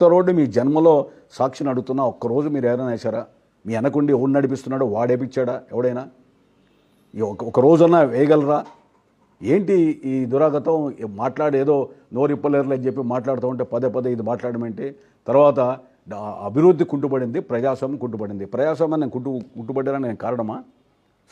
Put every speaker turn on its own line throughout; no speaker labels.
ఒక్క రోడ్డు మీ జన్మలో సాక్షిని అడుగుతున్నా ఒక్కరోజు మీరు ఏదైనా వేశారా? మీ వెనకుండి ఎవడు నడిపిస్తున్నాడో వాడేపిచ్చాడా ఎవడైనా? ఈ ఒక ఒక రోజన్నా వేయగలరా? ఏంటి ఈ దురాగతం? మాట్లాడేదో నోరిప్పలేరులు అని చెప్పి మాట్లాడుతూ ఉంటే పదే పదే ఇది మాట్లాడడం ఏంటి? తర్వాత అభివృద్ధి కుంటుపడింది ప్రజాస్వామ్యం కుంటుపడింది ప్రజాస్వామ్యం నేను కుంటు కుంటుపడ్డానని నేను కారణమా?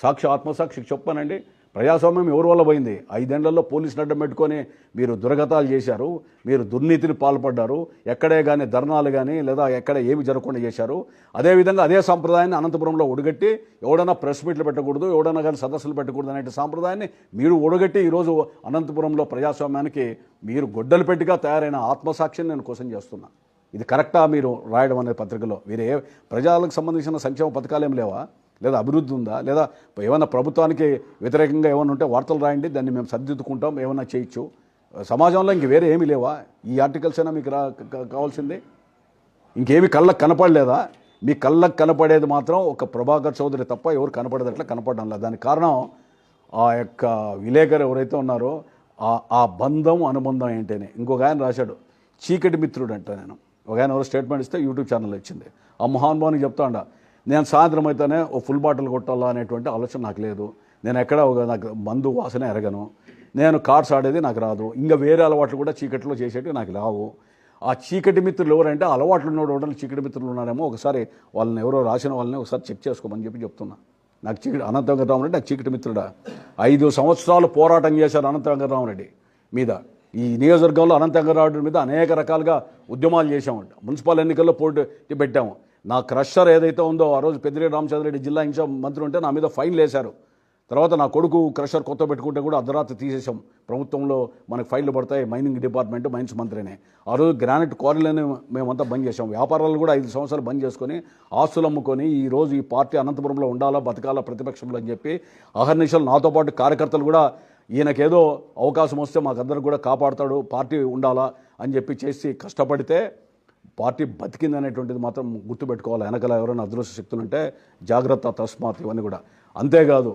సాక్షి ఆత్మసాక్షికి చెప్పానండి. ప్రజాస్వామ్యం ఎవరి వల్ల పోయింది? ఐదేళ్ళలో పోలీసులు అడ్డం పెట్టుకొని మీరు దురగతాలు చేశారు మీరు దుర్నీతిని పాల్పడ్డారు ఎక్కడే కానీ ధర్నాలు కానీ లేదా ఎక్కడ ఏమి జరగకుండా చేశారు. అదేవిధంగా అదే సాంప్రదాయాన్ని అనంతపురంలో ఒడగట్టి ఎవడన్నా ప్రెస్ మీట్లు పెట్టకూడదు ఎవడన్నా కానీ సదస్సులు పెట్టకూడదు అనే సాంప్రదాయాన్ని మీరు ఒడగట్టి ఈరోజు అనంతపురంలో ప్రజాస్వామ్యానికి మీరు గొడ్డలు పెట్టిగా తయారైన ఆత్మసాక్షిని నేను కోసం చేస్తున్నా. ఇది కరెక్టా మీరు రాయడం అనే పత్రికలో? మీరు ప్రజలకు సంబంధించిన సంక్షేమ పథకాలు ఏం లేవా? లేదా అభివృద్ధి ఉందా? లేదా ఏమైనా ప్రభుత్వానికి వ్యతిరేకంగా ఏమైనా ఉంటే వార్తలు రాయండి దాన్ని మేము సరిదిద్దుకుంటాం ఏమైనా చేయొచ్చు. సమాజంలో ఇంక వేరే ఏమీ లేవా? ఈ ఆర్టికల్స్ అయినా మీకు రా కావాల్సిందే? ఇంకేమి కళ్ళకు కనపడలేదా? మీ కళ్ళకు కనపడేది మాత్రం ఒక ప్రభాకర్ చౌదరి తప్ప ఎవరు కనపడేదట్లా కనపడడం లేదు. దానికి కారణం ఆ యొక్క విలేకరు ఎవరైతే ఉన్నారో ఆ ఆ బంధం అనుబంధం ఏంటనే ఇంకొక ఆయన రాశాడు. చీకటి మిత్రుడు అంట నేను. ఒక ఆయన ఎవరో స్టేట్మెంట్ ఇస్తే యూట్యూబ్ ఛానల్ వచ్చింది ఆ మహానుభావునికి చెప్తా ఉండ నేను సాయంత్రం అయితేనే ఓ ఫుల్ బాటిల్ కొట్టాలా అనేటువంటి ఆలోచన నాకు లేదు. నేను ఎక్కడ ఒక నాకు మందు వాసన ఎరగను. నేను కార్డ్స్ ఆడేది నాకు రాదు. ఇంకా వేరే అలవాట్లు కూడా చీకట్లో చేసేటివి నాకు రావు. ఆ చీకటి మిత్రులు ఎవరంటే అలవాట్లు ఉన్నోడు ఎవరైనా చీకటి మిత్రులు ఉన్నారేమో ఒకసారి వాళ్ళని ఎవరో రాసిన వాళ్ళని ఒకసారి చెక్ చేసుకోమని చెప్పి చెప్తున్నా. నాకు చీకటి అనంత వెంకటరామరెడ్డి నాకు చీకటి మిత్రుడా. ఐదు సంవత్సరాలు పోరాటం చేశారు అనంత వెంకటరామరెడ్డి మీద. ఈ నియోజకవర్గంలో అనంత వెంకటరామరెడ్డి మీద అనేక రకాలుగా ఉద్యమాలు చేశామంట. మున్సిపల్ ఎన్నికల్లో పోటీ పెట్టాము. నా క్రషర్ ఏదైతే ఉందో ఆ రోజు పెద్దిరెడ్డి రామచంద్రరెడ్డి జిల్లా ఇన్ఛార్జ్ మంత్రి ఉంటే నా మీద ఫైన్ వేశారు తర్వాత నా కొడుకు క్రషర్ కొత్త పెట్టుకుంటే కూడా అర్ధరాత్రి తీసేసాం ప్రభుత్వంలో మనకు ఫైళ్ళు పడతాయి. మైనింగ్ డిపార్ట్మెంట్ మైన్స్ మంత్రినే. ఆ రోజు గ్రానైట్ క్వారీలని మేమంతా బంద్ చేసాం వ్యాపారాలు కూడా ఐదు సంవత్సరాలు బంద్ చేసుకొని ఆస్తులు అమ్ముకొని ఈ రోజు ఈ పార్టీ అనంతపురంలో ఉండాలా బతకాలా ప్రతిపక్షంలో అని చెప్పి అహర్నిశలు నాతో పాటు కార్యకర్తలు కూడా ఈయనకేదో అవకాశం వస్తే మాకందరికి కూడా కాపాడుతాడు పార్టీ ఉండాలా అని చెప్పి చేసి కష్టపడితే పార్టీ బతికింది అనేటువంటిది మాత్రం గుర్తుపెట్టుకోవాలి. వెనకాల ఎవరైనా అదృశ్య శక్తులు ఉంటే జాగ్రత్త తస్మాత్ ఇవన్నీ కూడా. అంతేకాదు